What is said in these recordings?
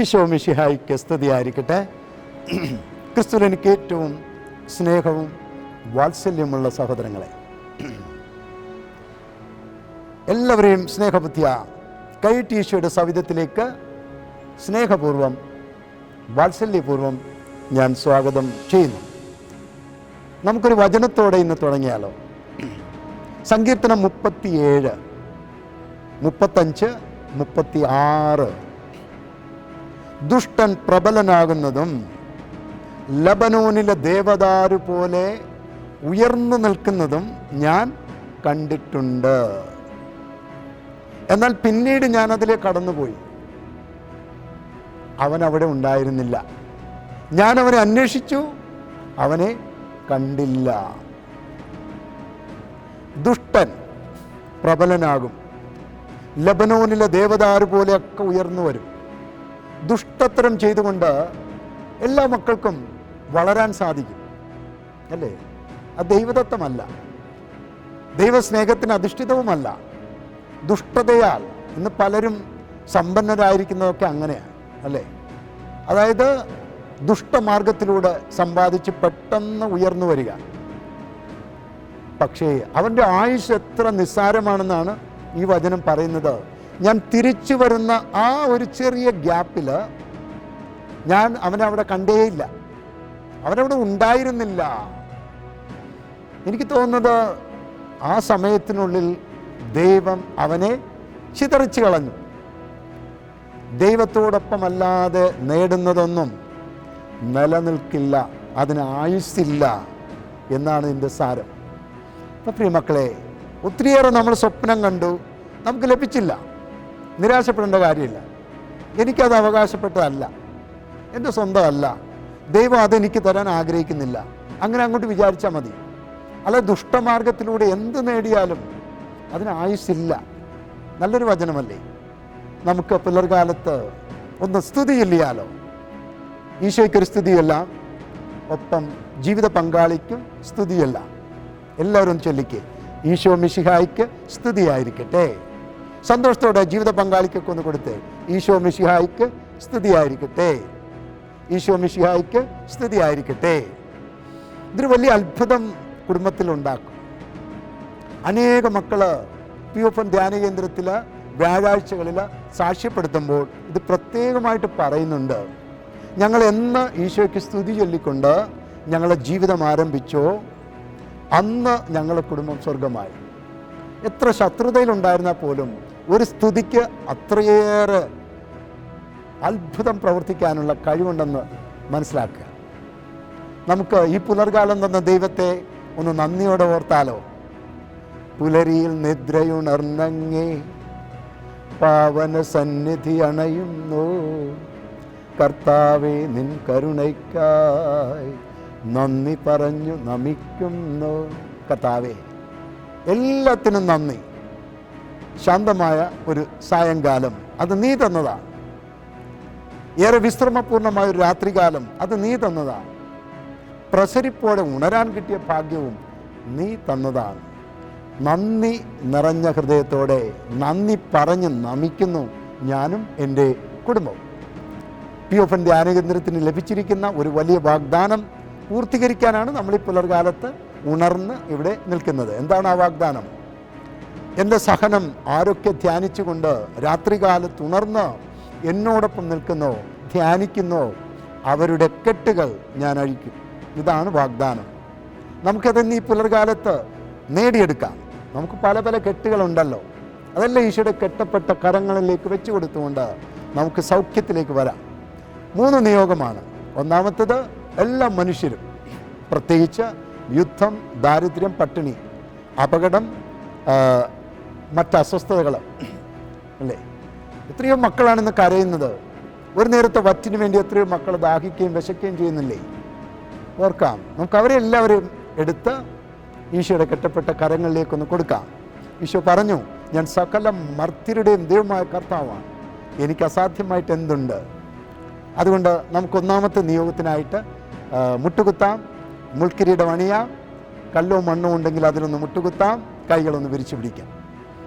ഈശോ മിഷിഹായിക്ക് സ്തുതിയായിരിക്കട്ടെ. ക്രിസ്തുവിൽ എനിക്ക് ഏറ്റവും സ്നേഹവും വാത്സല്യമുള്ള സഹോദരങ്ങളെ. എല്ലാവരെയും സ്നേഹബുദ്ധിയ. കൈട്ട് ഈശോയുടെ സവിധത്തിലേക്ക് സ്നേഹപൂർവം വാത്സല്യപൂർവം ഞാൻ സ്വാഗതം ചെയ്യുന്നു. നമുക്കൊരു വചനത്തോടെ ഇന്ന് തുടങ്ങിയാലോ? സങ്കീർത്തനം മുപ്പത്തിയേഴ് മുപ്പത്തഞ്ച് മുപ്പത്തി ആറ് ദുഷ്ടൻ പ്രബലനാകുന്നതും ലബനോനിലെ ദേവദാരു പോലെ ഉയർന്നു നിൽക്കുന്നതും ഞാൻ കണ്ടിട്ടുണ്ട്. എന്നാൽ പിന്നീട് ഞാൻ അതിലെ കടന്നുപോയി. അവൻ അവിടെ ഉണ്ടായിരുന്നില്ല. ഞാൻ അവനെ അന്വേഷിച്ചു. അവനെ കണ്ടില്ല. ദുഷ്ടൻ പ്രബലനാകും. ലബനോനിലെ ദേവദാരു പോലെയൊക്കെ ഉയർന്നു വരും. ദുഷ്ടത്തരം ചെയ്തുകൊണ്ട് എല്ലാ മക്കൾക്കും വളരാൻ സാധിക്കും. അല്ലേ? അത് ദൈവദത്തമല്ല ദൈവസ്നേഹത്തിന് അധിഷ്ഠിതവുമല്ല. ദുഷ്ടതയാൽ ഇന്ന് പലരും സമ്പന്നരായിരിക്കുന്നതൊക്കെ അങ്ങനെയാണ്. അല്ലേ? അതായത് ദുഷ്ടമാർഗത്തിലൂടെ സമ്പാദിച്ച് പെട്ടെന്ന് ഉയർന്നു വരിക. പക്ഷേ അവന്റെ ആയുസ് എത്ര നിസ്സാരമാണെന്നാണ് ഈ വചനം പറയുന്നത്. ഞാൻ തിരിച്ചു വരുന്ന ആ ഒരു ചെറിയ ഗ്യാപ്പിൽ ഞാൻ അവനെ അവിടെ കണ്ടേയില്ല. അവനവിടെ ഉണ്ടായിരുന്നില്ല. എനിക്ക് തോന്നുന്നത് ആ സമയത്തിനുള്ളിൽ ദൈവം അവനെ ചിതറിച്ചു കളഞ്ഞു. ദൈവത്തോടൊപ്പമല്ലാതെ നേടുന്നതൊന്നും നിലനിൽക്കില്ല അതിന് ആയുസ്സില്ല എന്നാണ് എന്റെ സാരം. പ്രിയ പ്രിയമക്കളെ ഒത്തിരിയേറെ നമ്മൾ സ്വപ്നം കണ്ടു നമുക്ക് ലഭിച്ചില്ല. നിരാശപ്പെടേണ്ട കാര്യമില്ല. എനിക്കത് അവകാശപ്പെട്ടതല്ല. എന്റെ സ്വന്തമല്ല. ദൈവം അതെനിക്ക് തരാൻ ആഗ്രഹിക്കുന്നില്ല. അങ്ങനെ അങ്ങോട്ട് വിചാരിച്ചാൽ മതി. അല്ല ദുഷ്ടമാർഗത്തിലൂടെ എന്ത് നേടിയാലും അതിന് നല്ലൊരു വചനമല്ലേ? നമുക്ക് പിള്ളർകാലത്ത് ഒന്ന് സ്തുതി ചൊല്ലിയാലോ ഈശോയ്ക്കൊരു സ്തുതിയല്ല. ഒപ്പം ജീവിത പങ്കാളിക്കും സ്തുതിയല്ല. എല്ലാവരും ചൊല്ലിക്കേ. ഈശോ മിശിഹായിക്ക് സ്തുതിയായിരിക്കട്ടെ. സന്തോഷത്തോടെ ജീവിത പങ്കാളിക്കൊക്കെ ഒന്ന് കൊടുത്തേ. ഈശോ മിശിഹായിക്ക് സ്തുതിയായിരിക്കട്ടെ. ഈശോ മിശിഹായിക്ക് സ്തുതിയായിരിക്കട്ടെ. ഇതൊരു വലിയ അത്ഭുതം കുടുംബത്തിലുണ്ടാക്കും അനേക മക്കൾ പി എഫ് എൻ ധ്യാന കേന്ദ്രത്തിൽ വ്യാഴാഴ്ചകളിൽ സാക്ഷ്യപ്പെടുത്തുമ്പോൾ ഇത് പ്രത്യേകമായിട്ട് പറയുന്നുണ്ട്. ഞങ്ങൾ എന്ന് ഈശോയ്ക്ക് സ്തുതി ചൊല്ലിക്കൊണ്ട് ഞങ്ങളുടെ ജീവിതം ആരംഭിച്ചോ അന്ന് ഞങ്ങളുടെ കുടുംബം സ്വർഗമായി എത്ര ശത്രുതയിലുണ്ടായിരുന്നാൽ പോലും ഒരു സ്തുതിക്ക് അത്രയേറെ അത്ഭുതം പ്രവർത്തിക്കാനുള്ള കഴിവുണ്ടെന്ന് മനസ്സിലാക്കുക. നമുക്ക് ഈ പുനർകാലം തന്ന ദൈവത്തെ ഒന്ന് നന്ദിയോടെ ഓർത്താലോ? പുലരിയിൽ നിദ്രയുണർന്നങ്ങേ പാവന സന്നിധി അണയുന്നു. കർത്താവെ നിൻ കരുണയ്ക്കായി നന്ദി പറഞ്ഞു നമിക്കുന്നു. കർത്താവെ എല്ലാത്തിനും നന്ദി. ശാന്തമായ ഒരു സായങ്കാലം. അത് നീ തന്നതാണ് ഏറെ വിശ്രമപൂർണമായ ഒരു രാത്രികാലം അത് നീ തന്നതാണ് പ്രസരിപ്പോടെ ഉണരാൻ കിട്ടിയ ഭാഗ്യവും നീ തന്നതാണ്. നന്ദി നിറഞ്ഞ ഹൃദയത്തോടെ നന്ദി പറഞ്ഞ് നമിക്കുന്നു ഞാനും എന്റെ കുടുംബവും. പി എഫ് എന്റെ ലഭിച്ചിരിക്കുന്ന ഒരു വലിയ വാഗ്ദാനം പൂർത്തീകരിക്കാനാണ് നമ്മൾ ഈ പുലർകാലത്ത് ഉണർന്ന് ഇവിടെ നിൽക്കുന്നത്. എന്താണ് ആ വാഗ്ദാനം? എന്റെ സഹനം ആരൊക്കെ ധ്യാനിച്ചുകൊണ്ട് രാത്രികാലത്ത് ഉണർന്ന് എന്നോടൊപ്പം നിൽക്കുന്നോ ധ്യാനിക്കുന്നോ അവരുടെ കെട്ടുകൾ ഞാൻ അഴിക്കും. ഇതാണ് വാഗ്ദാനം. നമുക്കതെന്ന് ഈ പുലർകാലത്ത് നേടിയെടുക്കാം. നമുക്ക് പല പല കെട്ടുകളുണ്ടല്ലോ. അതെല്ലാം ഈശോയുടെ കെട്ടപ്പെട്ട കരങ്ങളിലേക്ക് വെച്ചു കൊടുത്തുകൊണ്ട് നമുക്ക് സൗഖ്യത്തിലേക്ക് വരാം. മൂന്ന് നിയോഗമാണ്. ഒന്നാമത്തത് എല്ലാ മനുഷ്യരും പ്രത്യേകിച്ച് യുദ്ധം ദാരിദ്ര്യം പട്ടിണി അപകടം മറ്റ് അസ്വസ്ഥതകൾ അല്ലേ? എത്രയോ മക്കളാണ് ഇന്ന് കരയുന്നത്. ഒരു നേരത്തെ വറ്റിന് വേണ്ടി എത്രയോ മക്കൾ ദാഹിക്കുകയും വിശക്കുകയും ചെയ്യുന്നില്ലേ? ഓർക്കാം. നമുക്ക് അവരെ എല്ലാവരെയും എടുത്ത് ഈശോയുടെ കെട്ടപ്പെട്ട കരങ്ങളിലേക്കൊന്ന് കൊടുക്കാം. ഈശോ പറഞ്ഞു ഞാൻ സകല മർത്തിരുടെയും ദൈവമായ കർത്താവാണ്. എനിക്ക് അസാധ്യമായിട്ട് എന്തുണ്ട്? അതുകൊണ്ട് നമുക്ക് ഒന്നാമത്തെ നിയോഗത്തിനായിട്ട് മുട്ടുകുത്താം. മുൾക്കിരീടം അണിയാം കല്ലോ മണ്ണോ ഉണ്ടെങ്കിൽ അതിനൊന്ന് മുട്ടുകുത്താം. കൈകളൊന്ന് വിരിച്ചു പിടിക്കാം.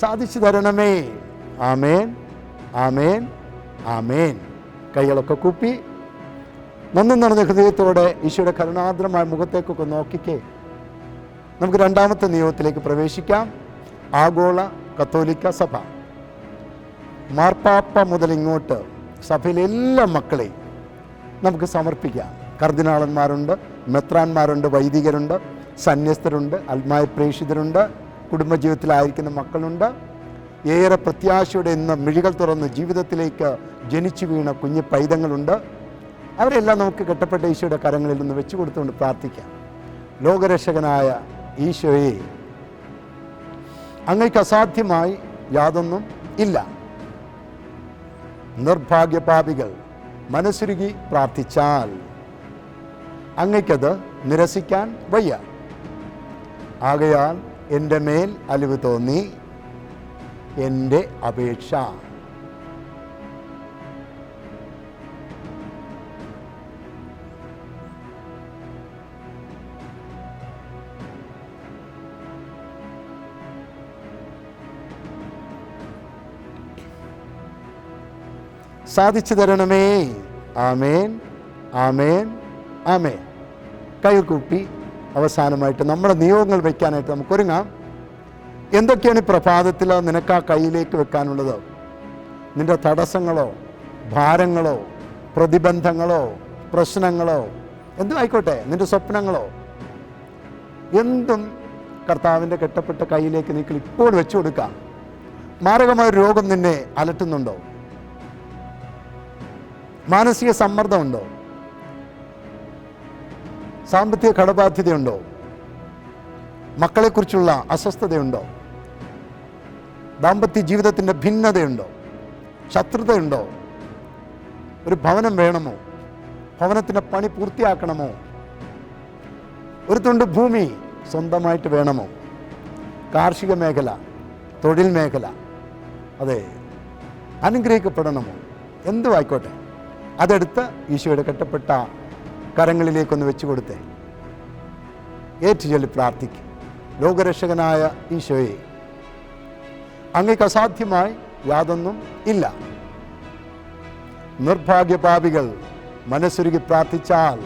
സാധിച്ചു തരണമേ. ആമേൻ. ആമേൻ. ആമേൻ. കൈകളൊക്കെ കുപ്പി. നന്ദി നിറഞ്ഞ ഹൃദയത്തോടെ ഈശോയുടെ കരുണാദ്രമായ മുഖത്തേക്കൊക്കെ നോക്കിക്കേ. നമുക്ക് രണ്ടാമത്തെ നിയമത്തിലേക്ക് പ്രവേശിക്കാം. ആഗോള കത്തോലിക്ക സഭ. മാർപ്പാപ്പ മുതൽ ഇങ്ങോട്ട് സഭയിലെ എല്ലാ മക്കളെയും നമുക്ക് സമർപ്പിക്കാം. കർദിനാളന്മാരുണ്ട് മെത്രാന്മാരുണ്ട് വൈദികരുണ്ട് സന്യസ്തരുണ്ട് പ്രേക്ഷിതരുണ്ട് കുടുംബജീവിതത്തിലായിരിക്കുന്ന മക്കളുണ്ട്. ഏറെ പ്രത്യാശയുടെ ഇന്ന് മിഴികൾ തുറന്ന് ജീവിതത്തിലേക്ക് ജനിച്ചു വീണ കുഞ്ഞു പൈതങ്ങളുണ്ട്. അവരെല്ലാം നമുക്ക് കെട്ടപ്പെട്ട ഈശോയുടെ കരങ്ങളിൽ നിന്ന് വെച്ചു കൊടുത്തുകൊണ്ട് പ്രാർത്ഥിക്കാം. ലോകരക്ഷകനായ ഈശോയെ അങ്ങേക്ക് അസാധ്യമായി യാതൊന്നും ഇല്ല. നിർഭാഗ്യപാപികൾ മനസ്സുരുകി പ്രാർത്ഥിച്ചാൽ അങ്ങയ്ക്കത് നിരസിക്കാൻ വയ്യ. ആകയാൽ എന്റെ മേൽ അലിവ് തോന്നി. എന്റെ അപേക്ഷ. സാധിച്ചു തരണമേ. ആമേൻ. ആമേൻ. ആമേൻ. കൈ കൂപ്പി. അവസാനമായിട്ട് നമ്മുടെ നിയോഗങ്ങൾ വയ്ക്കാനായിട്ട് നമുക്ക് ഒരുങ്ങാം. എന്തൊക്കെയാണ് പ്രഭാതത്തിൽ നിനക്ക് ആ കയ്യിലേക്ക് വെക്കാനുള്ളത്? നിന്റെ തടസ്സങ്ങളോ ഭാരങ്ങളോ പ്രതിബന്ധങ്ങളോ പ്രശ്നങ്ങളോ എന്തും ആയിക്കോട്ടെ നിന്റെ സ്വപ്നങ്ങളോ. എന്തും കർത്താവിന്റെ കെട്ടപ്പെട്ട കയ്യിലേക്ക് നീ ഇപ്പോൾ വെച്ചു കൊടുക്കാം. മാരകമായ രോഗം നിന്നെ അലട്ടുന്നുണ്ടോ? മാനസിക സമ്മർദ്ദമുണ്ടോ? സാമ്പത്തിക കടബാധ്യതയുണ്ടോ? മക്കളെക്കുറിച്ചുള്ള അസ്വസ്ഥതയുണ്ടോ? ദാമ്പത്യ ജീവിതത്തിന്റെ ഭിന്നതയുണ്ടോ? ശത്രുതയുണ്ടോ? ഒരു ഭവനം വേണമോ? ഭവനത്തിന്റെ പണി പൂർത്തിയാക്കണമോ? ഒരു തുണ്ട് ഭൂമി സ്വന്തമായിട്ട് വേണമോ? കാർഷിക മേഖല തൊഴിൽ മേഖല അതെ അനുഗ്രഹിക്കപ്പെടണമോ? എന്തുമായിക്കോട്ടെ അതെടുത്ത് ഈശോയുടെ കെട്ടപ്പെട്ട കരങ്ങളിലേക്കൊന്ന് വെച്ചു കൊടുത്തേ. ഏറ്റുചൊല്ലി പ്രാർത്ഥിക്കും. ലോകരക്ഷകനായ ഈശോയെ. അങ്ങേക്ക് അസാധ്യമായി യാതൊന്നും ഇല്ല. നിർഭാഗ്യപാപികൾ മനസ്സുരുകി പ്രാർത്ഥിച്ചാൽ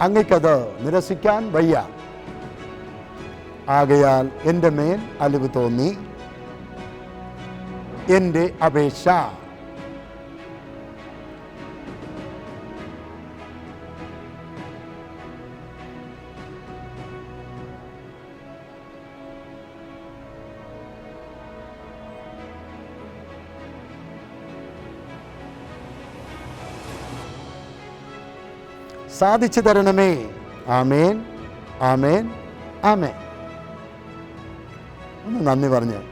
അങ്ങയ്ക്കത് നിരസിക്കാൻ വയ്യ. ആകയാൽ എന്റെ മേൽ അലിവ് തോന്നി. എന്റെ അപേക്ഷ സാധിച്ചു തരണമേ. ആമേൻ. ആമേൻ. ആമേൻ. ഒന്ന് നന്ദി പറഞ്ഞ്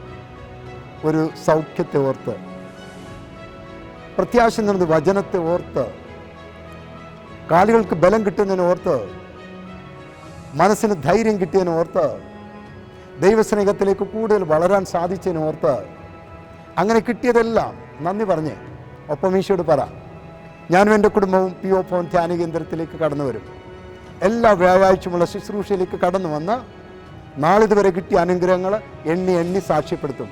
ഒരു സൗഖ്യത്തെ ഓർത്ത് പ്രത്യാശ നിന്നത് വചനത്തെ ഓർത്ത് കാലുകൾക്ക് ബലം കിട്ടുന്നതിന് ഓർത്ത് മനസ്സിന് ധൈര്യം കിട്ടിയതിന് ഓർത്ത് ദൈവസ്നേഹത്തിലേക്ക് കൂടുതൽ വളരാൻ സാധിച്ചതിന് ഓർത്ത് അങ്ങനെ കിട്ടിയതെല്ലാം നന്ദി പറഞ്ഞേ. ഒപ്പം ഈശോട് പറ. ഞാനും എന്റെ കുടുംബവും പി ഒ ഫോൺ ധ്യാന കേന്ദ്രത്തിലേക്ക് കടന്നു വരും. എല്ലാ വ്യാഴാഴ്ചയുമുള്ള ശുശ്രൂഷയിലേക്ക് കടന്നു വന്ന് നാളിതുവരെ കിട്ടിയ അനുഗ്രഹങ്ങൾ എണ്ണി എണ്ണി സാക്ഷ്യപ്പെടുത്തും.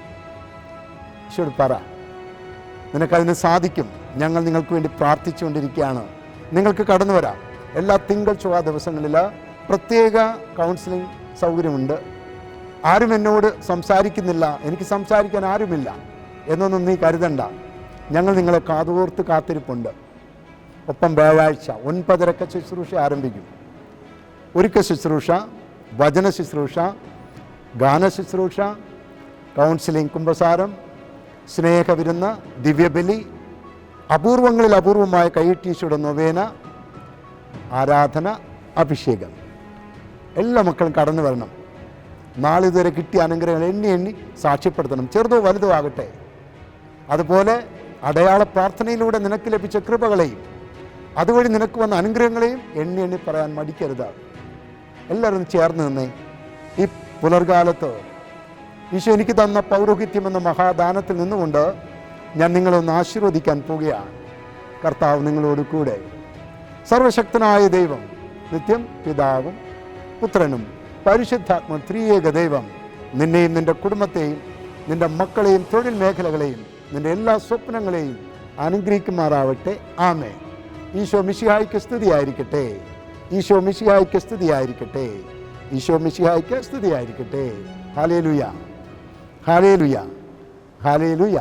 ഈശോട് പറ നിനക്കതിന് സാധിക്കും. ഞങ്ങൾ നിങ്ങൾക്ക് വേണ്ടി പ്രാർത്ഥിച്ചുകൊണ്ടിരിക്കുകയാണ്. നിങ്ങൾക്ക് കടന്നു വരാം. എല്ലാ തിങ്കൾ ചൊവ്വ ദിവസങ്ങളിൽ പ്രത്യേക കൗൺസിലിംഗ് സൗകര്യമുണ്ട്. ആരും എന്നോട് സംസാരിക്കുന്നില്ല. എനിക്ക് സംസാരിക്കാൻ ആരുമില്ല. എന്നൊന്നും നീ കരുതണ്ട. ഞങ്ങൾ നിങ്ങളെ കാതോർത്ത് കാത്തിരിപ്പുണ്ട്. ഒപ്പം വ്യാഴാഴ്ച ഒൻപതരക്ക ശുശ്രൂഷ ആരംഭിക്കും. ഒരുക്ക ശുശ്രൂഷ വചന ശുശ്രൂഷ ഗാന ശുശ്രൂഷ കൗൺസിലിംഗ് കുംഭസാരം സ്നേഹവിരുന്ന് ദിവ്യബലി അപൂർവങ്ങളിൽ അപൂർവമായ കൈയിട്ടീശയുടെ നൊവേന ആരാധന അഭിഷേകം. എല്ലാ മക്കളും കടന്നു വരണം. നാളിതുവരെ കിട്ടിയ അനുഗ്രഹങ്ങൾ എണ്ണി എണ്ണി സാക്ഷ്യപ്പെടുത്തണം. ചെറുതോ വലുതോ ആകട്ടെ. അതുപോലെ അടയാള പ്രാർത്ഥനയിലൂടെ നിനക്ക് ലഭിച്ച കൃപകളെയും അതുവഴി നിനക്ക് വന്ന അനുഗ്രഹങ്ങളെയും എണ്ണി എണ്ണി പറയാൻ മടിക്കരുത്. എല്ലാവരും ചേർന്ന് നിന്നേ. ഈ പുലർകാലത്ത് ഈശോ എനിക്ക് തന്ന പൗരോഹിത്യം എന്ന മഹാദാനത്തിൽ നിന്നുകൊണ്ട് ഞാൻ നിങ്ങളെ ഒന്ന് ആശീർവദിക്കാൻ പോവുകയാണ്. കർത്താവ് നിങ്ങളോട് കൂടെ. സർവശക്തനായ ദൈവം നിത്യം പിതാവും പുത്രനും പരിശുദ്ധാത്മ ത്രിയേക ദൈവം നിന്നെയും നിന്റെ കുടുംബത്തെയും നിന്റെ മക്കളെയും തൊഴിൽ മേഖലകളെയും നിന്റെ എല്ലാ സ്വപ്നങ്ങളെയും അനുഗ്രഹിക്കുമാറാവട്ടെ. ആമേ ഈശോ മിശിഹായ്ക്ക് സ്തുതിയായിരിക്കട്ടെ. ഈശോ മിശിഹായ്ക്ക് സ്തുതിയായിരിക്കട്ടെ. ഈശോ മിശിഹായ്ക്ക് സ്തുതിയായിരിക്കട്ടെ. ഹാലേലുയ. ഹാലേലുയ. ഹാലേലുയ.